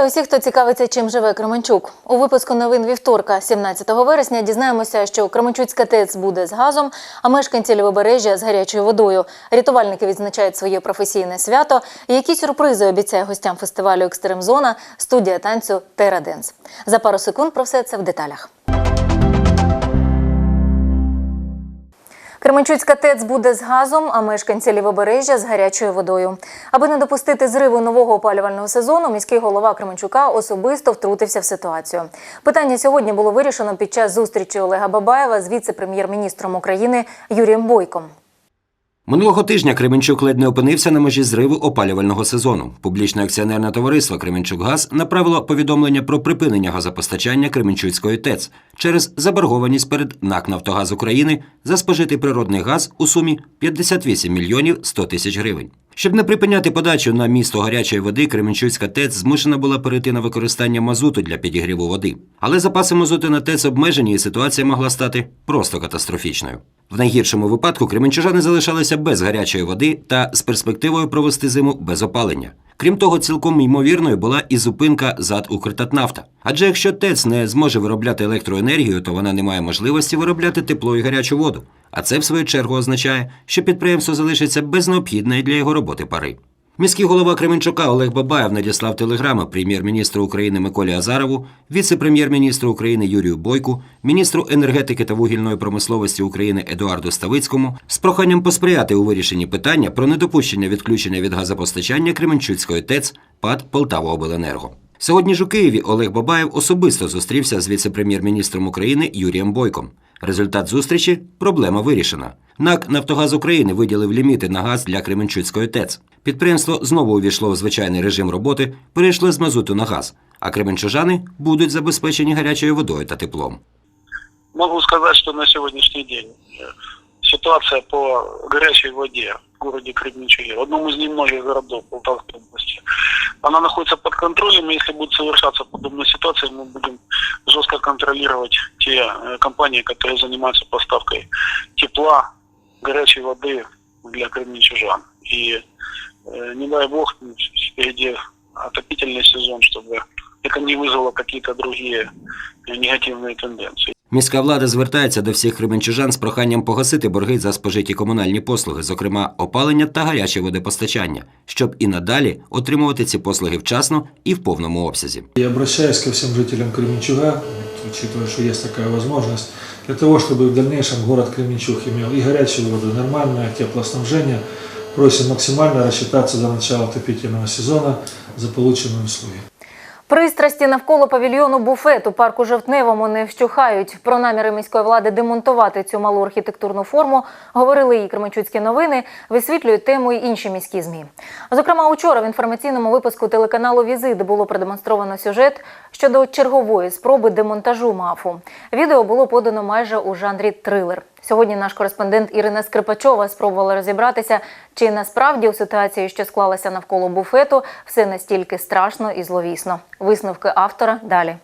Вітаю усіх, хто цікавиться, чим живе Кременчук. У випуску новин вівторка, 17 вересня, дізнаємося, що Кременчуцька ТЕЦ буде з газом, а мешканці лівобережжя з гарячою водою. Рятувальники відзначають своє професійне свято. Які сюрпризи обіцяє гостям фестивалю Екстремзона студія танцю Тераденс. За пару секунд про все це в деталях. Кременчуцька ТЕЦ буде з газом, а мешканці лівобережжя з гарячою водою. Аби не допустити зриву нового опалювального сезону, міський голова Кременчука особисто втрутився в ситуацію. Питання сьогодні було вирішено під час зустрічі Олега Бабаєва з віце-прем'єр-міністром України Юрієм Бойком. Минулого тижня Кременчук ледь не опинився на межі зриву опалювального сезону. Публічне акціонерне товариство Кременчукгаз направило повідомлення про припинення газопостачання Кременчуцької ТЕЦ через заборгованість перед НАК «Нафтогаз України за спожитий природний газ у сумі 58 мільйонів 100 тисяч гривень. Щоб не припиняти подачу на місто гарячої води, Кременчуцька ТЕЦ змушена була перейти на використання мазуту для підігріву води. Але запаси мазуту на ТЕЦ обмежені, і ситуація могла стати просто катастрофічною. В найгіршому випадку кременчужани залишалися без гарячої води та з перспективою провести зиму без опалення. Крім того, цілком ймовірною була і зупинка зад Укртатнафта. Адже якщо ТЕЦ не зможе виробляти електроенергію, то вона не має можливості виробляти тепло і гарячу воду. А це, в свою чергу, означає, що підприємство залишиться без необхідної для його роботи пари. Міський голова Кременчука Олег Бабаєв надіслав телеграми прем'єр-міністру України Миколі Азарову, віце-прем'єр-міністру України Юрію Бойку, міністру енергетики та вугільної промисловості України Едуарду Ставицькому з проханням посприяти у вирішенні питання про недопущення відключення від газопостачання Кременчуцької ТЕЦ ПАД Полтаваобленерго. Сьогодні ж у Києві Олег Бабаєв особисто зустрівся з віце-прем'єр-міністром України Юрієм Бойком. Результат зустрічі проблема вирішена. НАК Нафтогаз України виділив ліміти на газ для Кременчуцької ТЕЦ. Підприємство знову увійшло в звичайний режим роботи, перейшло з мазуту на газ, а кременчужани будуть забезпечені гарячою водою та теплом. Могу сказать, что на сегодняшний день э, ситуация по горячей воде в городе Кременчуге, в одном из немногих городов Полтавской области, она находится под контролем, и если будет совершаться подобная ситуация, мы будем жестко контролировать те э, компании, которые занимаются поставкой тепла, горячей воды для кременчужан. И э, не дай бог, впереди отопительный сезон, чтобы это не вызвало какие-то другие э, негативные тенденции. Міська влада звертається до всіх кременчужан з проханням погасити борги за спожиті комунальні послуги, зокрема опалення та гаряче водопостачання, щоб і надалі отримувати ці послуги вчасно і в повному обсязі. Я обращаюсь ко всем жителям Кременчуга, учитывая, что есть такая возможность, для того, чтобы в дальнейшем город Кременчуг имел и горячую воду, и нормальное теплоснабжение, просим максимально рассчитаться до начала отопительного сезона за полученные услуги. Пристрасті навколо павільйону буфет у парку Жовтневому не вщухають. Про наміри міської влади демонтувати цю малу архітектурну форму говорили і Кременчуцькі новини, висвітлюють тему і інші міські змі. Зокрема, учора в інформаційному випуску телеканалу Візит було продемонстровано сюжет щодо чергової спроби демонтажу мафу. Відео було подано майже у жанрі трилер. Сьогодні наш кореспондент Ірина Скрипачова спробувала розібратися, чи насправді у ситуації, що склалася навколо буфету, все настільки страшно і зловісно. Висновки автора далі.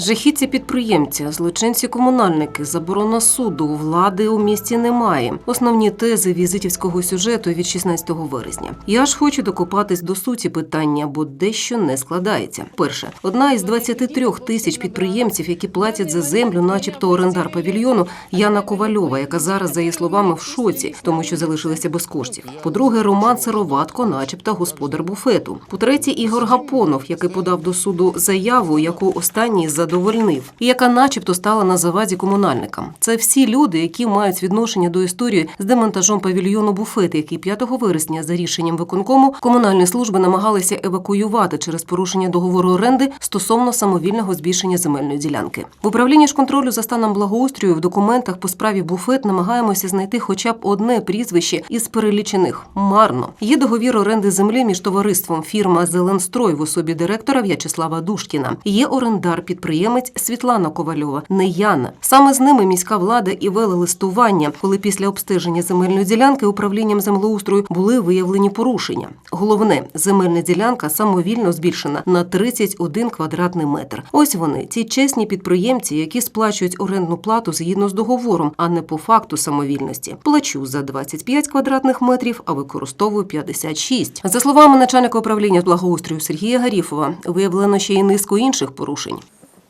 Жахіття підприємця, злочинці-комунальники, заборона суду, влади у місті немає. Основні тези візитівського сюжету від 16 вересня. Я ж хочу докопатись до суті питання, бо дещо не складається. Перше, одна із 23 тисяч підприємців, які платять за землю, начебто орендар павільйону, Яна Ковальова, яка зараз, за її словами, в шоці, тому що залишилася без коштів. По-друге, Роман Сироватко, начебто господар буфету. По-третє, Ігор Гапонов, який подав до суду заяву, яку останній задовольнив, і яка, начебто, стала на заваді комунальникам. Це всі люди, які мають відношення до історії з демонтажом павільйону буфет, який 5 вересня за рішенням виконкому комунальні служби намагалися евакуювати через порушення договору оренди стосовно самовільного збільшення земельної ділянки. В управлінні ж контролю за станом благоустрою в документах по справі буфет намагаємося знайти хоча б одне прізвище із перелічених. Марно є договір оренди землі між товариством фірма Зеленстрой в особі директора В'ячеслава Душкіна. Є орендар підприємства підприємець Світлана Ковальова, не Яна. Саме з ними міська влада і вела листування, коли після обстеження земельної ділянки управлінням землеустрою були виявлені порушення. Головне, земельна ділянка самовільно збільшена на 31 квадратний метр. Ось вони, ці чесні підприємці, які сплачують орендну плату згідно з договором, а не по факту самовільності. Плачу за 25 квадратних метрів, а використовую 56. За словами начальника управління благоустрою Сергія Гаріфова, виявлено ще й низку інших порушень.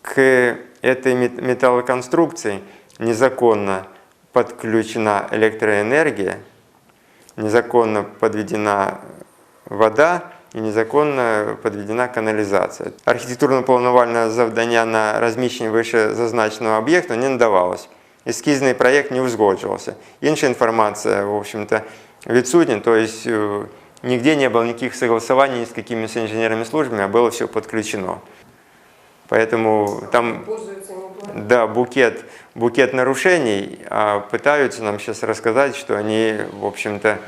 к этой мет- металлоконструкции незаконно подключена электроэнергия, незаконно подведена вода и незаконно подведена канализація. Архітектурно-планувальне завдання на розміщення вищезазначеного об'єкту не надавалось. Ескізний проєкт не узгоджувався. Інша інформація, в общем-то, відсутня, то есть э, нигде не было никаких согласований ни с какими с инженерными службами, а было все подключено. Поэтому там да, букет, букет нарушений, а пытаются нам сейчас рассказать, что они, в общем-то,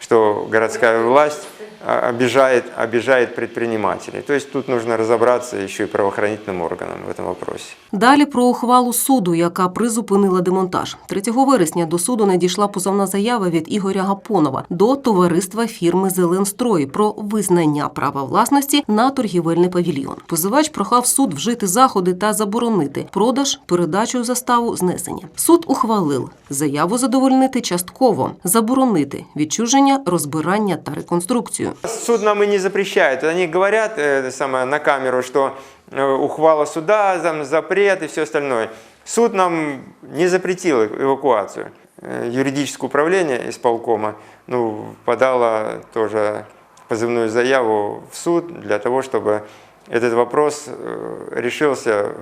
что городская власть обижает, обижает предпринимателей. То есть тут нужно разобраться еще и правоохранительным органам в этом вопросе. Далі про ухвалу суду, яка призупинила демонтаж. 3 вересня до суду надійшла позовна заява від Ігоря Гапонова до товариства фірми Зеленстрой про визнання права власності на торгівельний павільйон. Позивач прохав суд вжити заходи та заборонити продаж, передачу заставу, знесення. Суд ухвалив заяву задовольнити частково, заборонити відчуження, розбирання та реконструкцію. Суд нам и не запрещает. Они говорят э, самое, на камеру, что э, ухвала суда, там, запрет и все остальное. Суд нам не запретил эвакуацию. Э, Юридическое управление исполкома ну, подало тоже позывную заяву в суд для того, чтобы этот вопрос э, решился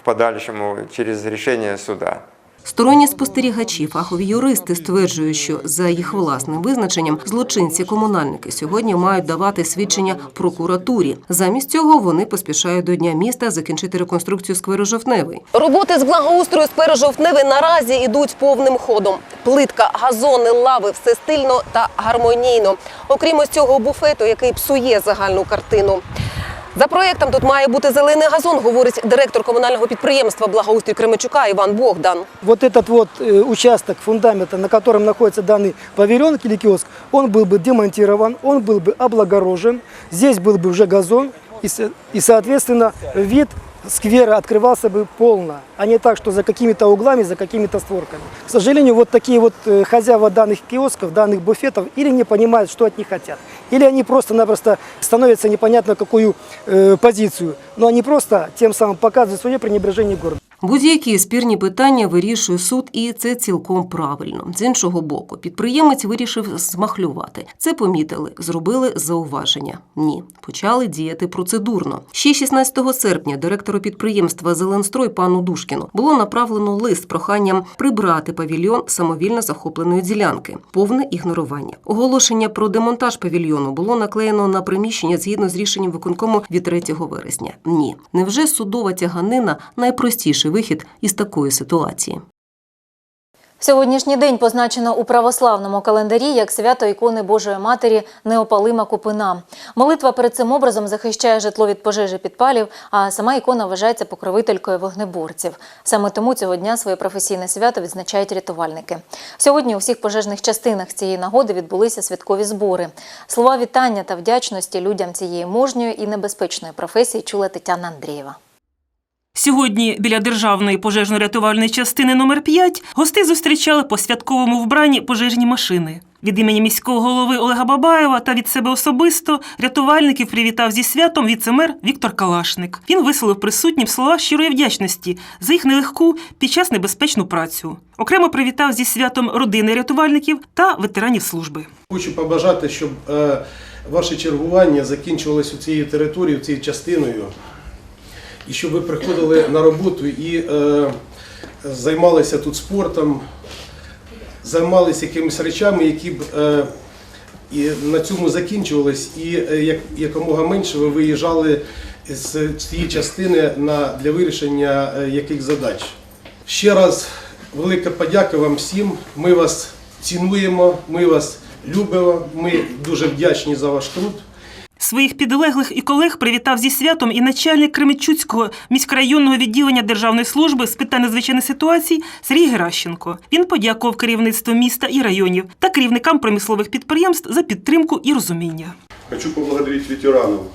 в подальшему через решение суда. Сторонні спостерігачі, фахові юристи стверджують, що за їх власним визначенням злочинці-комунальники сьогодні мають давати свідчення прокуратурі. Замість цього вони поспішають до дня міста закінчити реконструкцію скверу Жовтневий. Роботи з благоустрою скверу Жовтневи наразі йдуть повним ходом. Плитка, газони, лави все стильно та гармонійно. Окрім ось цього буфету, який псує загальну картину. За проєктом тут має бути зелений газон, говорить директор комунального підприємства благоустрій Кременчука Іван Богдан. Вот этот вот э, участок фундамента, на котором находится данный павильон или киоск, он был бы демонтирован, он был бы облагорожен, здесь был бы уже газон, и, со- и соответственно, вид сквера открывался бы полно, а не так, что за какими-то углами, за какими-то створками. К сожалению, вот такие вот э, хозяева данных киосков, данных буфетов или не понимают, что от них хотят, или они просто-напросто становятся непонятно какую э, позицию, но они просто тем самым показывают свое пренебрежение к городу. Будь-які спірні питання вирішує суд, і це цілком правильно. З іншого боку, підприємець вирішив змахлювати. Це помітили, зробили зауваження. Ні, почали діяти процедурно. Ще 16 серпня директору підприємства Зеленстрой пану Душкіну було направлено лист проханням прибрати павільйон самовільно захопленої ділянки, повне ігнорування. Оголошення про демонтаж павільйону було наклеєно на приміщення згідно з рішенням виконкому від 3 вересня. Ні, невже судова тяганина найпростіший вихід із такої ситуації? Сьогоднішній день позначено у православному календарі як свято ікони Божої Матері Неопалима Купина. Молитва перед цим образом захищає житло від пожежі підпалів, а сама ікона вважається покровителькою вогнеборців. Саме тому цього дня своє професійне свято відзначають рятувальники. Сьогодні у всіх пожежних частинах цієї нагоди відбулися святкові збори. Слова вітання та вдячності людям цієї мужньої і небезпечної професії чула Тетяна Андрієва. Сьогодні біля державної пожежно-рятувальної частини номер 5 гостей зустрічали по святковому вбранні пожежні машини. Від імені міського голови Олега Бабаєва та від себе особисто рятувальників привітав зі святом віцемер Віктор Калашник. Він висловив присутнім слова щирої вдячності за їх нелегку під час небезпечну працю. Окремо привітав зі святом родини рятувальників та ветеранів служби. Хочу побажати, щоб е, ваше чергування закінчувалось у цією територією, цією частиною, і щоб ви приходили на роботу і е, займалися тут спортом, займалися якимись речами, які б е, і на цьому закінчувались, і е, як, якомога менше ви виїжджали з цієї частини на, для вирішення е, яких задач. Ще раз велика подяка вам всім. Ми вас цінуємо, ми вас любимо, ми дуже вдячні за ваш труд. Своїх підлеглих і колег привітав зі святом і начальник Кременчуцького міськрайонного відділення Державної служби з питань надзвичайних ситуацій Сергій Геращенко. Він подякував керівництву міста і районів та керівникам промислових підприємств за підтримку і розуміння. Хочу поблагодарить ветеранов,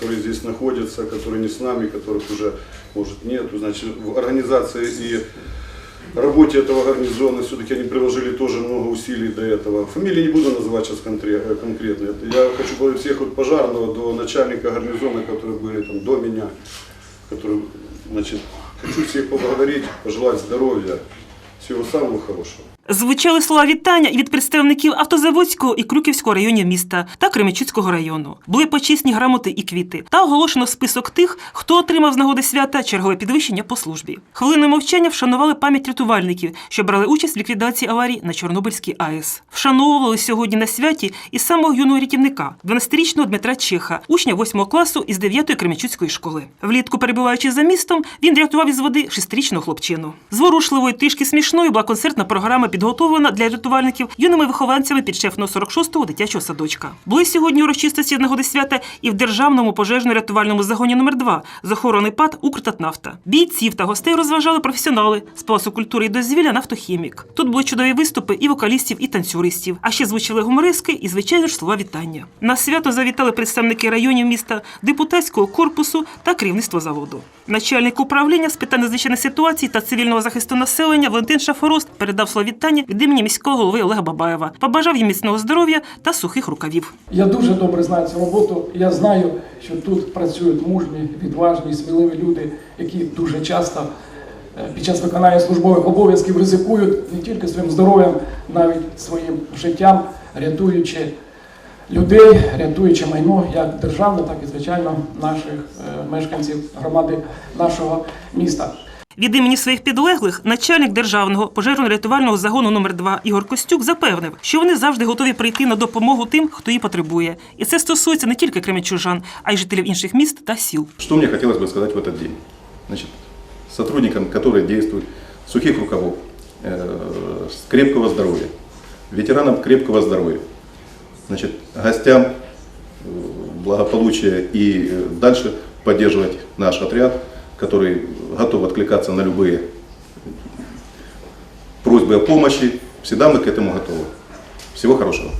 которые здесь находятся, которые не с нами, которых уже, может, нету. Значит, в организации и работе этого гарнизона все-таки они приложили тоже много усилий до этого. Фамилии не буду называть сейчас конкре- э, конкретно. Это Я хочу поблагодарить всех от пожарного до начальника гарнизона, которые были там до меня. Которые, значит, хочу всех поблагодарить, пожелать здоровья, всего самого хорошего. Звучали слова вітання і від представників Автозаводського і Крюківського районів міста та Кременчуцького району. Були почесні грамоти і квіти. Та оголошено список тих, хто отримав з нагоди свята чергове підвищення по службі. Хвилиною мовчання вшанували пам'ять рятувальників, що брали участь в ліквідації аварії на Чорнобильській АЕС. Вшановували сьогодні на святі і самого юного рятівника, 12-річного Дмитра Чеха, учня 8 класу із 9-ї Кременчуцької школи. Влітку, перебуваючи за містом, він рятував із води 6-річного хлопчину. Зворушливою, трішки смішною була концертна програма, підготовлена для рятувальників юними вихованцями підшефного 46-го дитячого садочка. Були сьогодні урочистості нагоди свята і в державному пожежно-рятувальному загоні номер 2 з охорони ПАД «Укртатнафта». Бійців та гостей розважали професіонали з Палацу культури і дозвілля «Нафтохімік». Тут були чудові виступи і вокалістів, і танцюристів. А ще звучали гумористки і, звичайно ж, слова вітання. На свято завітали представники районів міста, депутатського корпусу та керівництво заводу. Начальник управління з питань надзвичайних ситуацій та цивільного захисту населення Валентин Шафорост передав слово вітання від імені міського голови Олега Бабаєва. Побажав їм міцного здоров'я та сухих рукавів. Я дуже добре знаю цю роботу. Я знаю, що тут працюють мужні, відважні, сміливі люди, які дуже часто е, під час виконання службових обов'язків ризикують не тільки своїм здоров'ям, навіть своїм життям, рятуючи людей, рятуючи майно як державне, так і звичайно наших е, мешканців громади нашого міста. Від імені своїх підлеглих начальник державного пожежно-рятувального загону номер 2 Ігор Костюк запевнив, що вони завжди готові прийти на допомогу тим, хто її потребує. І це стосується не тільки кременчужан, а й жителів інших міст та сіл. Что мне хотелось бы сказать в этот день? Значит, сотрудникам, которые действуют, сухих рукавов, э, с крепкого здоровья, ветеранам крепкого здоровья, значит, гостям э, благополучия и э, дальше поддерживать наш отряд, который готов откликаться на любые просьбы о помощи. Всегда мы к этому готовы. Всего хорошего.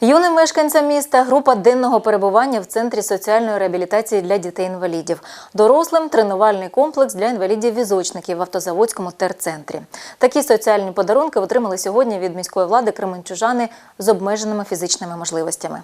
Юним мешканцям міста група денного перебування в центрі соціальної реабілітації для дітей-інвалідів. Дорослим тренувальний комплекс для інвалідів-візочників в автозаводському терцентрі. Такі соціальні подарунки отримали сьогодні від міської влади кременчужани з обмеженими фізичними можливостями.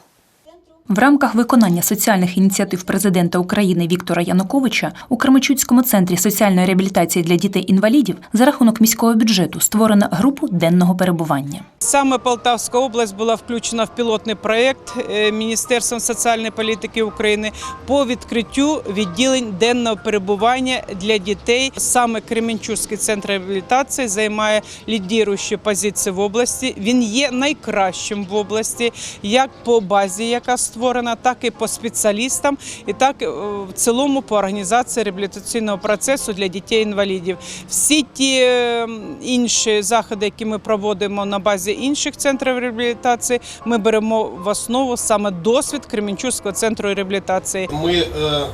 В рамках виконання соціальних ініціатив президента України Віктора Януковича у Кременчуцькому центрі соціальної реабілітації для дітей-інвалідів за рахунок міського бюджету створено групу денного перебування. Саме Полтавська область була включена в пілотний проєкт е, Міністерством соціальної політики України по відкриттю відділень денного перебування для дітей. Саме Кременчуцький центр реабілітації займає лідіруючі позиції в області. Він є найкращим в області, як по базі, яка створена, так і по спеціалістам, і так е, в цілому по організації реабілітаційного процесу для дітей-інвалідів. Всі ті е, інші заходи, які ми проводимо на базі інших центрів реабілітації, ми беремо в основу саме досвід Кременчуцького центру реабілітації. Мы э,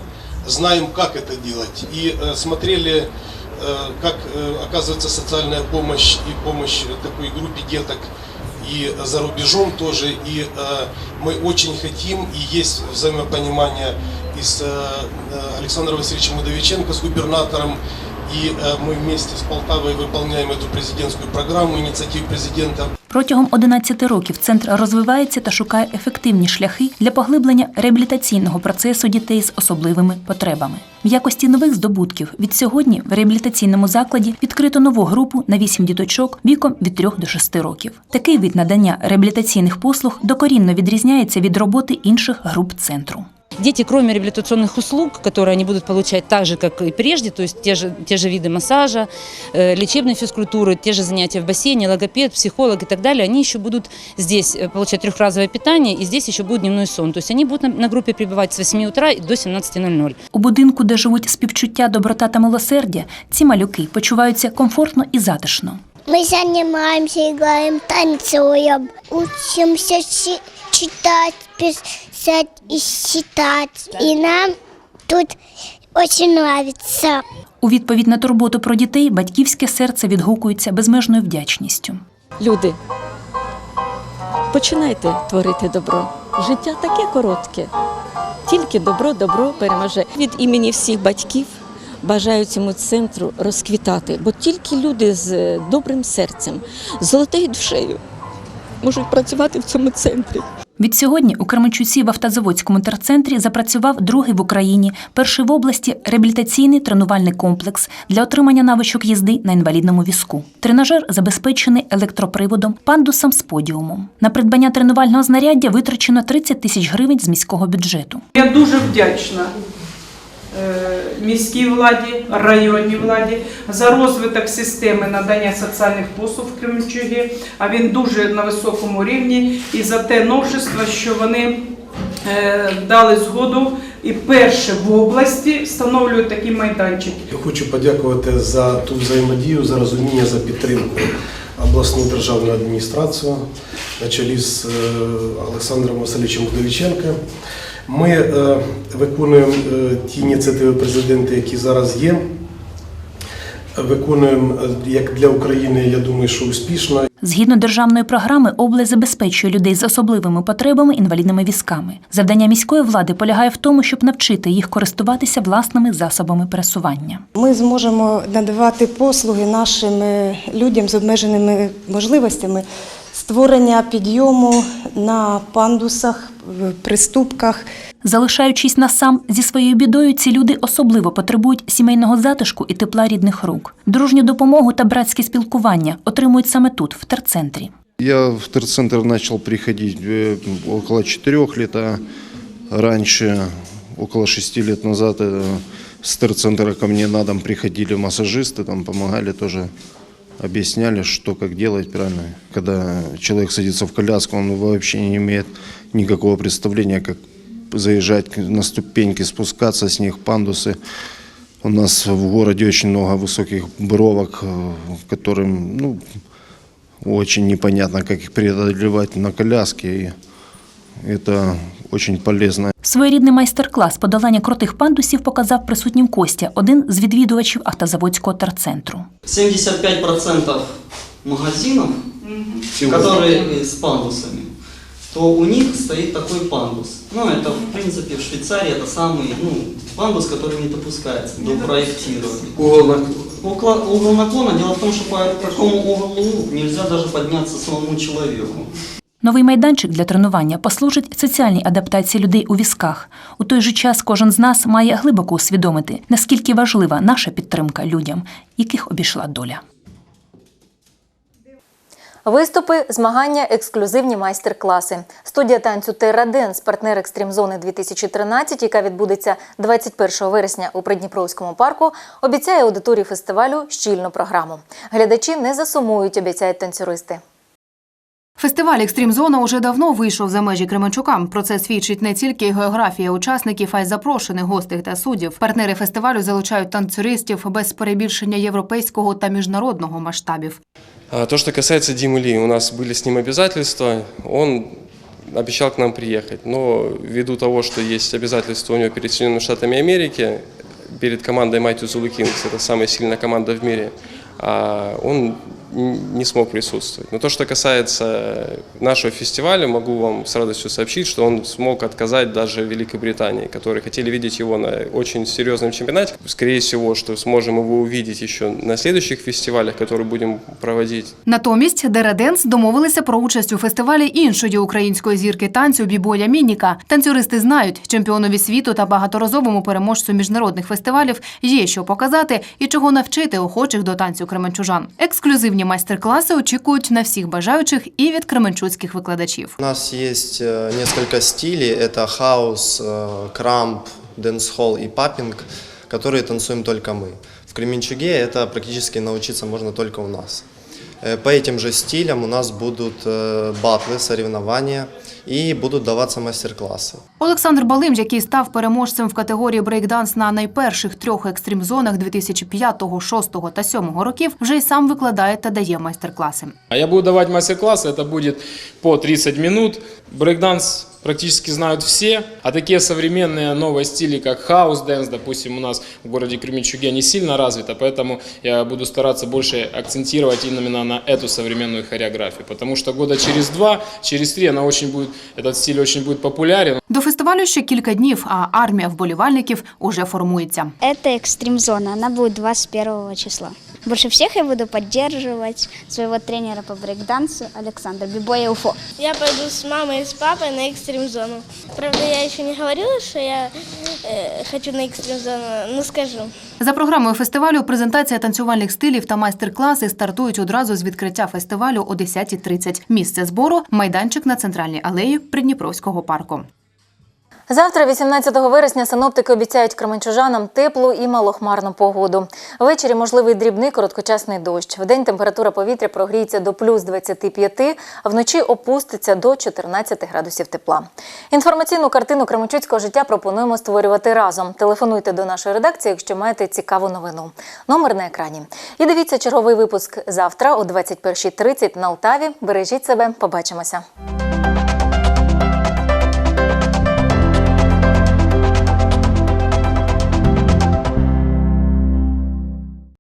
знаем, как это делать. И э, смотрели, э, как э, оказывается социальная помощь и помощь такой группе деток И за рубежом тоже. И э, мы очень хотим, и есть взаимопонимание и с э, Александром Васильевичем Удовиченко, с губернатором. И э, мы вместе с Полтавой выполняем эту президентскую программу инициатив президента. Протягом 11 років центр розвивається та шукає ефективні шляхи для поглиблення реабілітаційного процесу дітей з особливими потребами. В якості нових здобутків від сьогодні в реабілітаційному закладі відкрито нову групу на 8 діточок віком від 3 до 6 років. Такий вид надання реабілітаційних послуг докорінно відрізняється від роботи інших груп центру. Дети, кроме реабилитационных услуг, которые они будут получать так же, как и прежде, то есть те же, те же виды массажа, э, лечебной физкультуры, те же занятия в бассейне, логопед, психолог и так далее, они еще будут здесь э, получать трехразовое питание, и здесь еще будет дневной сон. То есть они будут на, на группе пребывать с 8 утра до 17.00. У будинку, де живуть співчуття, доброта та милосердя, ці малюки почуваються комфортно і затишно. Мы занимаемся, играем, танцуем, учимся чи- читать писать и считать. И нам тут очень нравится. У відповідь на турботу про дітей батьківське серце відгукується безмежною вдячністю. Люди, починайте творити добро. Життя таке коротке. Тільки добро, добро переможе. Від імені всіх батьків бажаю цьому центру розквітати, бо тільки люди з добрим серцем, з золотою душею можуть працювати в цьому центрі. Відсьогодні у Кременчуці в автозаводському терцентрі запрацював другий в Україні, перший в області реабілітаційний тренувальний комплекс для отримання навичок їзди на інвалідному візку. Тренажер забезпечений електроприводом, пандусом з подіумом. На придбання тренувального знаряддя витрачено 30 тисяч гривень з міського бюджету. Я дуже вдячна міській владі, районній владі за розвиток системи надання соціальних послуг в Кременчугі, а він дуже на високому рівні і за те новшество, що вони е, дали згоду і перше в області встановлюють такі майданчики. Я хочу подякувати за ту взаємодію, за розуміння, за підтримку обласну державну адміністрацію на чолі з е, Олександром Васильовичем Вдовіченко. Ми е, виконуємо е, ті ініціативи президента, які зараз є. Виконуємо е, як для України, я думаю, що успішно. Згідно державної програми, область забезпечує людей з особливими потребами інвалідними візками. Завдання міської влади полягає в тому, щоб навчити їх користуватися власними засобами пересування. Ми зможемо надавати послуги нашим людям з обмеженими можливостями створення підйому на пандусах, в приступках. Залишаючись насам зі своєю бідою, ці люди особливо потребують сімейного затишку і тепла рідних рук. Дружню допомогу та братське спілкування отримують саме тут, в терцентрі. Я в терцентр начал приходить э, около четырех лет, а раньше, около шести лет назад, э, с терцентра ко мне на дом приходили массажисты, там помогали тоже, Объясняли, что как делать правильно. Когда человек садится в коляску, он вообще не имеет никакого представления, как заезжать на ступеньки, спускаться с них, пандусы. У нас в городе очень много высоких бровок, э, которым, ну, очень непонятно, как их преодолевать на коляске. И это очень полезно. Своєрідний майстер-клас подолання крутих пандусів показав присутнім Костя, один з відвідувачів автозаводського терцентру. 75% магазинов, которые с пандусами, то у них стоит такой пандус. Ну, это, в принципе, в Швейцарии это самый, ну, пандус, который не допускается до проектирования. Угол наклона. Угол, угол наклона, дело в том, что по такому углу нельзя даже подняться самому человеку. Новий майданчик для тренування послужить соціальній адаптації людей у візках. У той же час кожен з нас має глибоко усвідомити, наскільки важлива наша підтримка людям, яких обійшла доля. Виступи, змагання, ексклюзивні майстер-класи. Студія танцю Терра Денс, партнер Екстрім Зони 2013, яка відбудеться 21 вересня у Придніпровському парку, обіцяє аудиторії фестивалю щільну програму. Глядачі не засумують, обіцяють танцюристи. Фестиваль Екстрім Зона уже давно вийшов за межі Кременчука. Про це свідчить не тільки географія учасників, а й запрошених гостей та суддів. Партнери фестивалю залучають танцюристів без перебільшення європейського та міжнародного масштабів. А То, что касается Димы Ли, у нас были с ним обязательства, он обещал к нам приехать, но ввиду того, что есть обязательства у него перед Соединенными Штатами Америки, перед командой Mighty Zulu Kings, это самая сильная команда в мире, а он н- не смог присутствовать. Но то, что касается нашего фестиваля, могу вам с радостью сообщить, что он смог отказать даже Великобритании, которые хотели видеть его на очень серьезном чемпионате. Скорее всего, что сможем его увидеть еще на следующих фестивалях, которые будем проводить Натомість Дереденс домовилися про участь у фестивалі іншої української зірки танцю Бібоя Мінніка. Танцюристи знають, чемпіонові світу та багаторазовому переможцю міжнародних фестивалів є що показати і чого навчити охочих до танцю кременчужан. Ексклюзивні майстер-класи очікують на всіх бажаючих і від кременчуцьких викладачів. У нас есть э, несколько стилей. Это хаус, э, крамп, дэнс-холл и паппинг, которые танцуем только мы. В Кременчуге это практически научиться можно только у нас. Э, По этим же стилям у нас будут э, батлы, соревнования и будут даваться мастер-классы. Олександр Балим, який став переможцем в категорії брейкданс на найперших трьох екстрім-зонах 2005, 2006 та 2007 років, вже й сам викладає та дає майстер-класи. А я буду давать мастер-классы, это будет по 30 минут. Брейкданс практически знают все, а такие современные новые стили, как хаус дэнс, допустим, у нас в городе Кременчуге не сильно развито, поэтому я буду стараться больше акцентировать именно на эту современную хореографию, потому что года через два, через три она очень будет, этот стиль очень будет популярен. До фестивалю ще кілька днів, а армія вболівальників уже формується. Это экстрим-зона, она будет 21 числа. Больше всех я буду поддерживать своего тренера по брейкдансу Александра Бибоя Уфо. Я пойду с мамой и с папой на экстрим-зону. Правда, я еще не говорила, что я э, хочу на экстрим-зону, но скажу. За програмою фестивалю презентація танцювальних стилів та майстер-класи стартують одразу з відкриття фестивалю о 10.30. Місце збору майданчик на центральній алеї Придніпровського парку. Завтра, 18 вересня, синоптики обіцяють кременчужанам теплу і малохмарну погоду. Ввечері можливий дрібний короткочасний дощ. Вдень температура повітря прогріється до плюс 25, а вночі опуститься до 14 градусів тепла. Інформаційну картину кременчуцького життя пропонуємо створювати разом. Телефонуйте до нашої редакції, якщо маєте цікаву новину. Номер на екрані. І дивіться черговий випуск завтра о 21.30 на Алтаві. Бережіть себе, побачимося.